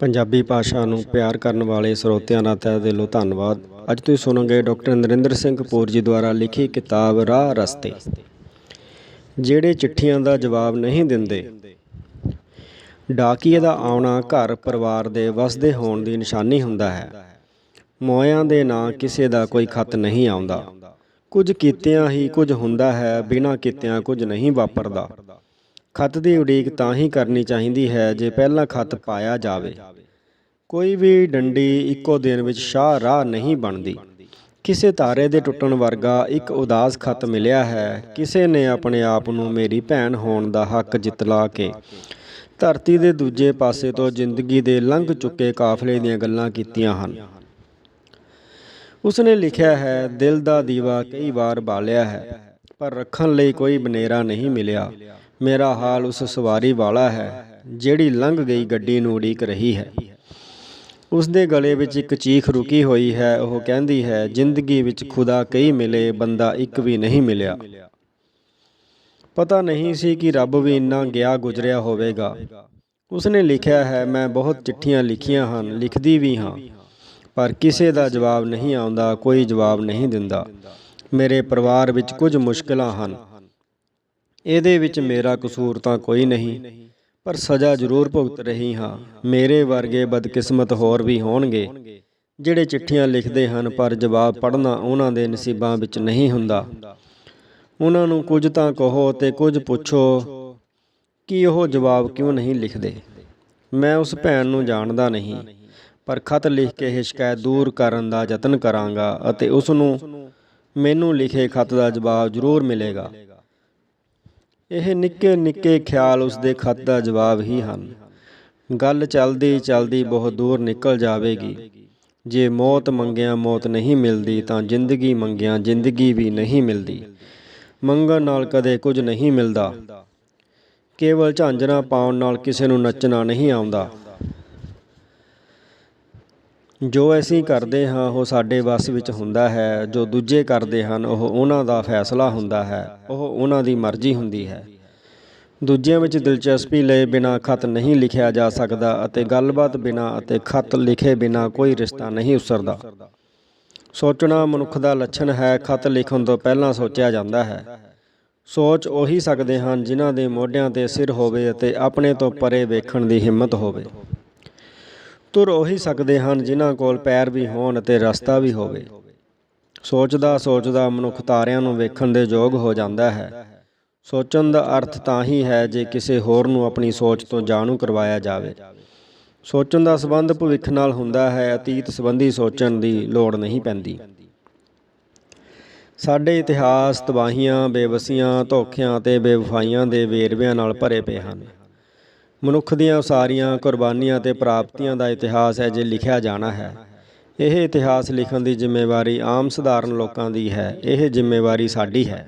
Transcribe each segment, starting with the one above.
ਪੰਜਾਬੀ ਭਾਸ਼ਾ ਨੂੰ ਪਿਆਰ ਕਰਨ ਵਾਲੇ ਸਰੋਤਿਆਂ ਦਾ ਤਹਿ ਦਿਲੋਂ ਧੰਨਵਾਦ। ਅੱਜ ਤੁਸੀਂ ਸੁਣੋਗੇ ਡਾਕਟਰ ਨਰਿੰਦਰ ਸਿੰਘ ਕਪੂਰ ਜੀ ਦੁਆਰਾ ਲਿਖੀ ਕਿਤਾਬ ਰਾਹ ਰਸਤੇ। ਜਿਹੜੇ ਚਿੱਠੀਆਂ ਦਾ ਜਵਾਬ ਨਹੀਂ ਦਿੰਦੇ, ਡਾਕੀਏ ਦਾ ਆਉਣਾ ਘਰ ਪਰਿਵਾਰ ਦੇ ਵਸਦੇ ਹੋਣ ਦੀ ਨਿਸ਼ਾਨੀ ਹੁੰਦਾ ਹੈ। ਮੋਇਆਂ ਦੇ ਨਾਂ ਕਿਸੇ ਦਾ ਕੋਈ ਖਤ ਨਹੀਂ ਆਉਂਦਾ। ਕੁਝ ਕੀਤਿਆਂ ਹੀ ਕੁਝ ਹੁੰਦਾ ਹੈ, ਬਿਨਾਂ ਕੀਤਿਆਂ ਕੁਝ ਨਹੀਂ ਵਾਪਰਦਾ। ਖਤ ਦੀ ਉਡੀਕ ਤਾਂ ਹੀ ਕਰਨੀ ਚਾਹੀਦੀ ਹੈ ਜੇ ਪਹਿਲਾਂ ਖਤ ਪਾਇਆ ਜਾਵੇ। ਕੋਈ ਵੀ ਡੰਡੀ ਇੱਕੋ ਦਿਨ ਵਿੱਚ ਸ਼ਾਹ ਰਾਹ ਨਹੀਂ ਬਣਦੀ। ਕਿਸੇ ਤਾਰੇ ਦੇ ਟੁੱਟਣ ਵਰਗਾ ਇੱਕ ਉਦਾਸ ਖਤ ਮਿਲਿਆ ਹੈ। ਕਿਸੇ ਨੇ ਆਪਣੇ ਆਪ ਨੂੰ ਮੇਰੀ ਭੈਣ ਹੋਣ ਦਾ ਹੱਕ ਜਿਤਲਾ ਕੇ ਧਰਤੀ ਦੇ ਦੂਜੇ ਪਾਸੇ ਤੋਂ ਜ਼ਿੰਦਗੀ ਦੇ ਲੰਘ ਚੁੱਕੇ ਕਾਫਲੇ ਦੀਆਂ ਗੱਲਾਂ ਕੀਤੀਆਂ ਹਨ। ਉਸਨੇ ਲਿਖਿਆ ਹੈ, ਦਿਲ ਦਾ ਦੀਵਾ ਕਈ ਵਾਰ ਬਾਲਿਆ ਹੈ, ਪਰ ਰੱਖਣ ਲਈ ਕੋਈ ਬਨੇਰਾ ਨਹੀਂ ਮਿਲਿਆ। ਮੇਰਾ ਹਾਲ ਉਸ ਸਵਾਰੀ ਵਾਲਾ ਹੈ, ਜਿਹੜੀ ਲੰਘ ਗਈ ਗੱਡੀ ਨੂੰ ਉਡੀਕ ਰਹੀ ਹੈ। ਉਸ ਦੇ ਗਲੇ ਵਿੱਚ ਇੱਕ ਚੀਖ ਰੁਕੀ ਹੋਈ ਹੈ, ਉਹ ਕਹਿੰਦੀ ਹੈ, ਜ਼ਿੰਦਗੀ ਵਿੱਚ ਖੁਦਾ ਕਈ ਮਿਲੇ, ਬੰਦਾ ਇੱਕ ਵੀ ਨਹੀਂ ਮਿਲਿਆ। ਪਤਾ ਨਹੀਂ ਸੀ ਕਿ ਰੱਬ ਵੀ ਇੰਨਾ ਗਿਆ ਗੁਜ਼ਰਿਆ ਹੋਵੇਗਾ। ਉਸਨੇ ਲਿਖਿਆ ਹੈ, ਮੈਂ ਬਹੁਤ ਚਿੱਠੀਆਂ ਲਿਖੀਆਂ ਹਨ, ਲਿਖਦੀ ਵੀ ਹਾਂ। ਪਰ ਕਿਸੇ ਦਾ ਜਵਾਬ ਨਹੀਂ ਆਉਂਦਾ, ਕੋਈ ਜਵਾਬ ਨਹੀਂ ਦਿੰਦਾ। ਮੇਰੇ ਪਰਿਵਾਰ ਵਿੱਚ ਕੁਝ ਮੁਸ਼ਕਲਾਂ ਹਨ। ਇਹਦੇ ਵਿੱਚ ਮੇਰਾ ਕਸੂਰ ਤਾਂ ਕੋਈ ਨਹੀਂ, ਪਰ ਸਜ਼ਾ ਜ਼ਰੂਰ ਭੁਗਤ ਰਹੀ ਹਾਂ। ਮੇਰੇ ਵਰਗੇ ਬਦਕਿਸਮਤ ਹੋਰ ਵੀ ਹੋਣਗੇ। ਜਿਹੜੇ ਚਿੱਠੀਆਂ ਲਿਖਦੇ ਹਨ, ਪਰ ਜਵਾਬ ਪੜ੍ਹਨਾ ਉਹਨਾਂ ਦੇ ਨਸੀਬਾਂ ਵਿੱਚ ਨਹੀਂ ਹੁੰਦਾ। ਉਹਨਾਂ ਨੂੰ ਕੁਝ ਤਾਂ ਕਹੋ ਤੇ ਕੁਝ ਪੁੱਛੋ ਕਿ ਉਹ ਜਵਾਬ ਕਿਉਂ ਨਹੀਂ ਲਿਖਦੇ। ਮੈਂ ਉਸ ਭੈਣ ਨੂੰ ਜਾਣਦਾ ਨਹੀਂ, ਪਰ ਖਤ ਲਿਖ ਕੇ ਇਹ ਸ਼ਿਕਾਇਤ ਦੂਰ ਕਰਨ ਦਾ ਯਤਨ ਕਰਾਂਗਾ ਅਤੇ ਉਸ ਨੂੰ ਮੈਨੂੰ ਲਿਖੇ ਖਤ ਦਾ ਜਵਾਬ ਜ਼ਰੂਰ ਮਿਲੇਗਾ। ਇਹ ਨਿੱਕੇ ਨਿੱਕੇ ਖਿਆਲ ਉਸ ਦੇ ਖਤ ਦਾ ਜਵਾਬ ਹੀ ਹਨ। ਗੱਲ ਚੱਲਦੀ ਚੱਲਦੀ ਬਹੁਤ ਦੂਰ ਨਿਕਲ ਜਾਵੇਗੀ। ਜੇ ਮੌਤ ਮੰਗਿਆ ਮੌਤ ਨਹੀਂ ਮਿਲਦੀ ਤਾਂ ਜ਼ਿੰਦਗੀ ਮੰਗਿਆ ਜ਼ਿੰਦਗੀ ਵੀ ਨਹੀਂ ਮਿਲਦੀ। ਮੰਗਣ ਨਾਲ ਕਦੇ ਕੁਝ ਨਹੀਂ ਮਿਲਦਾ। ਕੇਵਲ ਝਾਂਜਰਾਂ ਪਾਉਣ ਨਾਲ ਕਿਸੇ ਨੂੰ ਨੱਚਣਾ ਨਹੀਂ ਆਉਂਦਾ। ਜੋ ਅਸੀਂ ਕਰਦੇ ਹਾਂ, ਉਹ ਸਾਡੇ ਵੱਸ ਵਿੱਚ ਹੁੰਦਾ ਹੈ। ਜੋ ਦੂਜੇ ਕਰਦੇ ਹਨ, ਉਹ ਉਹਨਾਂ ਦਾ ਫੈਸਲਾ ਹੁੰਦਾ ਹੈ। ਉਹ ਉਹਨਾਂ ਦੀ ਮਰਜ਼ੀ ਹੁੰਦੀ ਹੈ। ਦੂਜਿਆਂ ਵਿੱਚ ਦਿਲਚਸਪੀ ਲਏ ਬਿਨਾ ਖਤ ਨਹੀਂ ਲਿਖਿਆ ਜਾ ਸਕਦਾ ਅਤੇ ਗੱਲਬਾਤ ਬਿਨਾ ਅਤੇ ਖਤ ਲਿਖੇ ਬਿਨਾ ਕੋਈ ਰਿਸ਼ਤਾ ਨਹੀਂ ਉਸਰਦਾ। ਸੋਚਣਾ ਮਨੁੱਖ ਦਾ ਲੱਛਣ ਹੈ, ਖਤ ਲਿਖਣ ਤੋਂ ਪਹਿਲਾਂ ਸੋਚਿਆ ਜਾਂਦਾ ਹੈ। ਸੋਚ ਉਹੀ ਸਕਦੇ ਹਨ ਜਿਨ੍ਹਾਂ ਦੇ ਮੋਢਿਆਂ ਤੇ ਸਿਰ ਹੋਵੇ ਅਤੇ ਆਪਣੇ ਤੋਂ ਪਰੇ ਵੇਖਣ ਦੀ ਹਿੰਮਤ ਹੋਵੇ। ਤੁਰ ਉਹੀ ਸਕਦੇ ਹਨ, ਜਿਨ੍ਹਾਂ ਕੋਲ ਪੈਰ ਵੀ ਹੋਣ ਅਤੇ ਰਸਤਾ ਵੀ ਹੋਵੇ। ਸੋਚਦਾ ਸੋਚਦਾ ਮਨੁੱਖ ਤਾਰਿਆਂ ਨੂੰ ਵੇਖਣ ਦੇ ਯੋਗ ਹੋ ਜਾਂਦਾ ਹੈ। ਸੋਚਣ ਦਾ ਅਰਥ ਤਾਂ ਹੀ ਹੈ ਜੇ ਕਿਸੇ ਹੋਰ ਨੂੰ ਆਪਣੀ ਸੋਚ ਤੋਂ ਜਾਣੂ ਕਰਵਾਇਆ ਜਾਵੇ। ਸੋਚਣ ਦਾ ਸੰਬੰਧ ਭਵਿੱਖ ਨਾਲ ਹੁੰਦਾ ਹੈ, ਅਤੀਤ ਸੰਬੰਧੀ ਸੋਚਣ ਦੀ ਲੋੜ ਨਹੀਂ ਪੈਂਦੀ। ਸਾਡੇ ਇਤਿਹਾਸ ਤਬਾਹੀਆਂ, ਬੇਵਸੀਆਂ, ਧੋਖਿਆਂ ਅਤੇ ਬੇਵਫਾਈਆਂ ਦੇ ਵੇਰਵਿਆਂ ਨਾਲ ਭਰੇ ਪਏ ਹਨ। ਮਨੁੱਖ ਦੀਆਂ ਉਸਾਰੀਆਂ ਕੁਰਬਾਨੀਆਂ ਤੇ ਪ੍ਰਾਪਤੀਆਂ ਦਾ ਇਤਿਹਾਸ ਹੈ ਜੇ ਲਿਖਿਆ ਜਾਣਾ ਹੈ। ਇਹ ਇਤਿਹਾਸ ਲਿਖਣ ਦੀ ਜ਼ਿੰਮੇਵਾਰੀ ਆਮ ਸਧਾਰਨ ਲੋਕਾਂ ਦੀ ਹੈ। ਇਹ ਜ਼ਿੰਮੇਵਾਰੀ ਸਾਡੀ ਹੈ।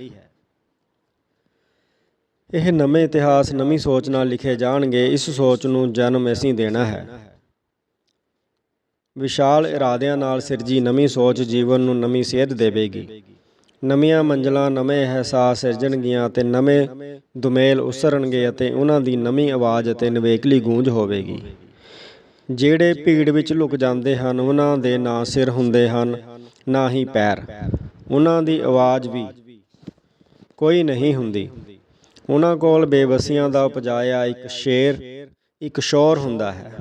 ਇਹ ਨਵੇਂ ਇਤਿਹਾਸ, ਨਵੀਂ ਸੋਚ ਨਾਲ ਲਿਖੇ ਜਾਣਗੇ। ਇਸ ਸੋਚ ਨੂੰ ਜਨਮ ਅਸੀਂ ਦੇਣਾ ਹੈ। ਵਿਸ਼ਾਲ ਇਰਾਦਿਆਂ ਨਾਲ ਸਿਰਜੀ ਨਵੀਂ ਸੋਚ ਜੀਵਨ ਨੂੰ ਨਵੀਂ ਸੇਧ ਦੇਵੇਗੀ। ਨਵੀਆਂ ਮੰਜ਼ਲਾਂ ਨਵੇਂ ਅਹਿਸਾਸ ਸਿਰਜਣਗੀਆਂ ਅਤੇ ਨਵੇਂ ਦੁਮੇਲ ਉਸਰਨਗੇ ਅਤੇ ਉਹਨਾਂ ਦੀ ਨਵੀਂ ਆਵਾਜ਼ ਅਤੇ ਨਵੇਕਲੀ ਗੂੰਜ ਹੋਵੇਗੀ। ਜਿਹੜੇ ਭੀੜ ਵਿੱਚ ਲੁਕ ਜਾਂਦੇ ਹਨ, ਉਹਨਾਂ ਦੇ ਨਾ ਸਿਰ ਹੁੰਦੇ ਹਨ, ਨਾ ਹੀ ਪੈਰ। ਉਹਨਾਂ ਦੀ ਆਵਾਜ਼ ਵੀ ਕੋਈ ਨਹੀਂ ਹੁੰਦੀ। ਉਹਨਾਂ ਕੋਲ ਬੇਵਸੀਆਂ ਦਾ ਉਪਜਾਇਆ ਇੱਕ ਸ਼ੇਰ, ਇੱਕ ਸ਼ੋਰ ਹੁੰਦਾ ਹੈ।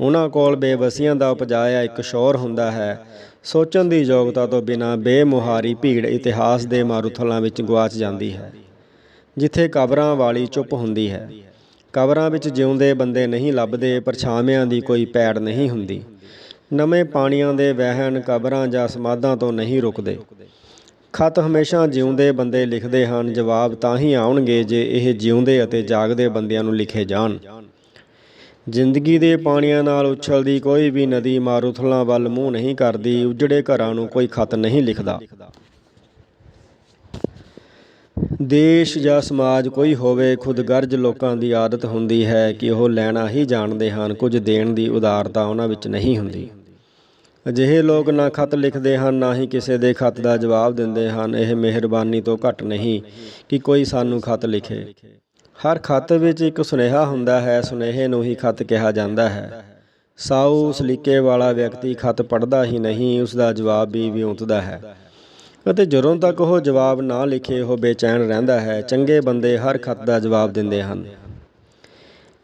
ਉਹਨਾਂ ਕੋਲ ਬੇਵਸੀਆਂ ਦਾ ਉਪਜਾਇਆ ਇੱਕ ਸ਼ੋਰ ਹੁੰਦਾ ਹੈ। ਸੋਚਣ ਦੀ ਯੋਗਤਾ ਤੋਂ ਬਿਨਾਂ ਬੇਮੁਹਾਰੀ ਭੀੜ ਇਤਿਹਾਸ ਦੇ ਮਾਰੂਥਲਾਂ ਵਿੱਚ ਗਵਾਚ ਜਾਂਦੀ ਹੈ, ਜਿੱਥੇ ਕਬਰਾਂ ਵਾਲੀ ਚੁੱਪ ਹੁੰਦੀ ਹੈ। ਕਬਰਾਂ ਵਿੱਚ ਜਿਉਂਦੇ ਬੰਦੇ ਨਹੀਂ ਲੱਭਦੇ ਪਰਛਾਵਿਆਂ ਦੀ ਕੋਈ ਪੈੜ ਨਹੀਂ ਹੁੰਦੀ। ਨਵੇਂ ਪਾਣੀਆਂ ਦੇ ਵਹਿਣ ਕਬਰਾਂ ਜਾਂ ਸਮਾਧਾਂ ਤੋਂ ਨਹੀਂ ਰੁਕਦੇ। ਖਤ ਹਮੇਸ਼ਾ ਜਿਉਂਦੇ ਬੰਦੇ ਲਿਖਦੇ ਹਨ, ਜਵਾਬ ਤਾਂ ਹੀ ਆਉਣਗੇ ਜੇ ਇਹ ਜਿਉਂਦੇ ਅਤੇ ਜਾਗਦੇ ਬੰਦਿਆਂ ਨੂੰ ਲਿਖੇ ਜਾਣ। ਜ਼ਿੰਦਗੀ ਦੇ ਪਾਣੀਆਂ ਨਾਲ ਉਛਲਦੀ ਕੋਈ ਵੀ ਨਦੀ ਮਾਰੂਥਲਾਂ ਵੱਲ ਮੂੰਹ ਨਹੀਂ ਕਰਦੀ, ਉਜੜੇ ਘਰਾਂ ਨੂੰ ਕੋਈ ਖਤ ਨਹੀਂ ਲਿਖਦਾ। ਦੇਸ਼ ਜਾਂ ਸਮਾਜ ਕੋਈ ਹੋਵੇ ਖੁਦਗਰਜ ਲੋਕਾਂ ਦੀ ਆਦਤ ਹੁੰਦੀ ਹੈ ਕਿ ਉਹ ਲੈਣਾ ਹੀ ਜਾਣਦੇ ਹਨ, ਕੁਝ ਦੇਣ ਦੀ ਉਦਾਰਤਾ ਉਹਨਾਂ ਵਿੱਚ ਨਹੀਂ ਹੁੰਦੀ। ਅਜਿਹੇ ਲੋਕ ਨਾ ਖਤ ਲਿਖਦੇ ਹਨ, ਨਾ ਹੀ ਕਿਸੇ ਦੇ ਖਤ ਦਾ ਜਵਾਬ ਦਿੰਦੇ ਹਨ। ਇਹ ਮਿਹਰਬਾਨੀ ਤੋਂ ਘੱਟ ਨਹੀਂ ਕਿ ਕੋਈ ਸਾਨੂੰ ਖਤ ਲਿਖੇ। ਹਰ ਖੱਤ ਵਿੱਚ ਇੱਕ ਸੁਨੇਹਾ ਹੁੰਦਾ ਹੈ, ਸੁਨੇਹੇ ਨੂੰ ਹੀ ਖਤ ਕਿਹਾ ਜਾਂਦਾ ਹੈ। ਸਾਊ ਸਲੀਕੇ ਵਾਲਾ ਵਿਅਕਤੀ ਖਤ ਪੜ੍ਹਦਾ ਹੀ ਨਹੀਂ ਉਸ ਦਾ ਜਵਾਬ ਵੀ ਵਿਉਂਤਦਾ ਹੈ। ਅਤੇ ਜਦੋਂ ਤੱਕ ਉਹ ਜਵਾਬ ਨਾ ਲਿਖੇ, ਉਹ ਬੇਚੈਨ ਰਹਿੰਦਾ ਹੈ। ਚੰਗੇ ਬੰਦੇ ਹਰ ਖਤ ਦਾ ਜਵਾਬ ਦਿੰਦੇ ਹਨ।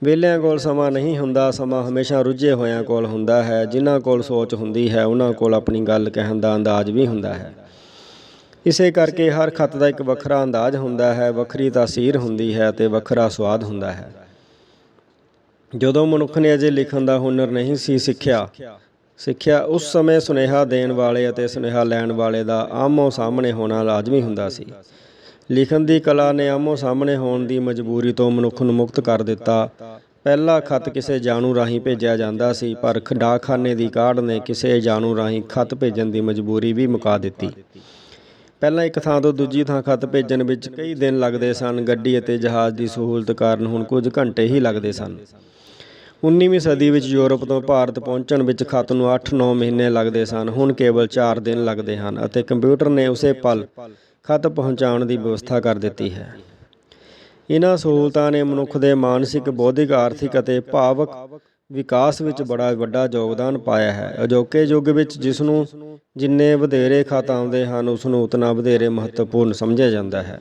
ਵਿਹਲਿਆਂ ਕੋਲ ਸਮਾਂ ਨਹੀਂ ਹੁੰਦਾ, ਸਮਾਂ ਹਮੇਸ਼ਾ ਰੁੱਝੇ ਹੋਇਆਂ ਕੋਲ ਹੁੰਦਾ ਹੈ। ਜਿਨ੍ਹਾਂ ਕੋਲ ਸੋਚ ਹੁੰਦੀ ਹੈ, ਉਹਨਾਂ ਕੋਲ ਆਪਣੀ ਗੱਲ ਕਹਿਣ ਦਾ ਅੰਦਾਜ਼ ਵੀ ਹੁੰਦਾ ਹੈ। ਇਸੇ ਕਰਕੇ ਹਰ ਖਤ ਦਾ ਇੱਕ ਵੱਖਰਾ ਅੰਦਾਜ਼ ਹੁੰਦਾ ਹੈ, ਵੱਖਰੀ ਤਾਸੀਰ ਹੁੰਦੀ ਹੈ ਤੇ ਵੱਖਰਾ ਸਵਾਦ ਹੁੰਦਾ ਹੈ। ਜਦੋਂ ਮਨੁੱਖ ਨੇ ਅਜੇ ਲਿਖਣ ਦਾ ਹੁਨਰ ਨਹੀਂ ਸੀ ਸਿੱਖਿਆ ਸਿੱਖਿਆ ਉਸ ਸਮੇਂ ਸੁਨੇਹਾ ਦੇਣ ਵਾਲੇ ਅਤੇ ਸੁਨੇਹਾ ਲੈਣ ਵਾਲੇ ਦਾ ਆਮੋ ਸਾਹਮਣੇ ਹੋਣਾ ਲਾਜ਼ਮੀ ਹੁੰਦਾ ਸੀ। ਲਿਖਣ ਦੀ ਕਲਾ ਨੇ ਆਮੋ ਸਾਹਮਣੇ ਹੋਣ ਦੀ ਮਜਬੂਰੀ ਤੋਂ ਮਨੁੱਖ ਨੂੰ ਮੁਕਤ ਕਰ ਦਿੱਤਾ। ਪਹਿਲਾ ਖਤ ਕਿਸੇ ਜਾਣੂ ਰਾਹੀਂ ਭੇਜਿਆ ਜਾਂਦਾ ਸੀ, ਪਰ ਖਡਾਖਾਨੇ ਦੀ ਕਾਢ ਨੇ ਕਿਸੇ ਜਾਣੂ ਰਾਹੀਂ ਖਤ ਭੇਜਣ ਦੀ ਮਜਬੂਰੀ ਵੀ ਮੁਕਾ ਦਿੱਤੀ। ਪਹਿਲਾਂ ਇੱਕ ਥਾਂ ਤੋਂ ਦੂਜੀ ਥਾਂ ਖਤ ਭੇਜਣ ਵਿੱਚ ਕਈ ਦਿਨ ਲੱਗਦੇ ਸਨ। ਗੱਡੀ ਅਤੇ ਜਹਾਜ਼ ਦੀ ਸਹੂਲਤ ਕਾਰਨ ਹੁਣ ਕੁਝ ਘੰਟੇ ਹੀ ਲੱਗਦੇ ਸਨ। 19ਵੀਂ ਸਦੀ ਵਿੱਚ ਯੂਰਪ ਤੋਂ ਭਾਰਤ ਪਹੁੰਚਣ ਵਿੱਚ ਖਤ ਨੂੰ 8-9 ਮਹੀਨੇ ਲੱਗਦੇ ਸਨ। ਹੁਣ ਕੇਵਲ 4 ਦਿਨ ਲੱਗਦੇ ਹਨ ਅਤੇ ਕੰਪਿਊਟਰ ਨੇ ਉਸੇ ਪਲ ਖਤ ਪਹੁੰਚਾਉਣ ਦੀ ਵਿਵਸਥਾ ਕਰ ਦਿੱਤੀ ਹੈ। ਇਹਨਾਂ ਸਹੂਲਤਾਂ ਨੇ ਮਨੁੱਖ ਦੇ ਮਾਨਸਿਕ, ਬੌਧਿਕ, ਆਰਥਿਕ ਅਤੇ ਭਾਵਕ ਵਿਕਾਸ ਵਿੱਚ ਬੜਾ ਵੱਡਾ ਯੋਗਦਾਨ ਪਾਇਆ ਹੈ। ਅਜੋਕੇ ਯੁੱਗ ਵਿੱਚ ਜਿਸ ਨੂੰ ਜਿੰਨੇ ਵਧੇਰੇ ਖਤ ਆਉਂਦੇ ਹਨ ਉਸ ਨੂੰ ਉਤਨਾ ਵਧੇਰੇ ਮਹੱਤਵਪੂਰਨ ਸਮਝਿਆ ਜਾਂਦਾ ਹੈ।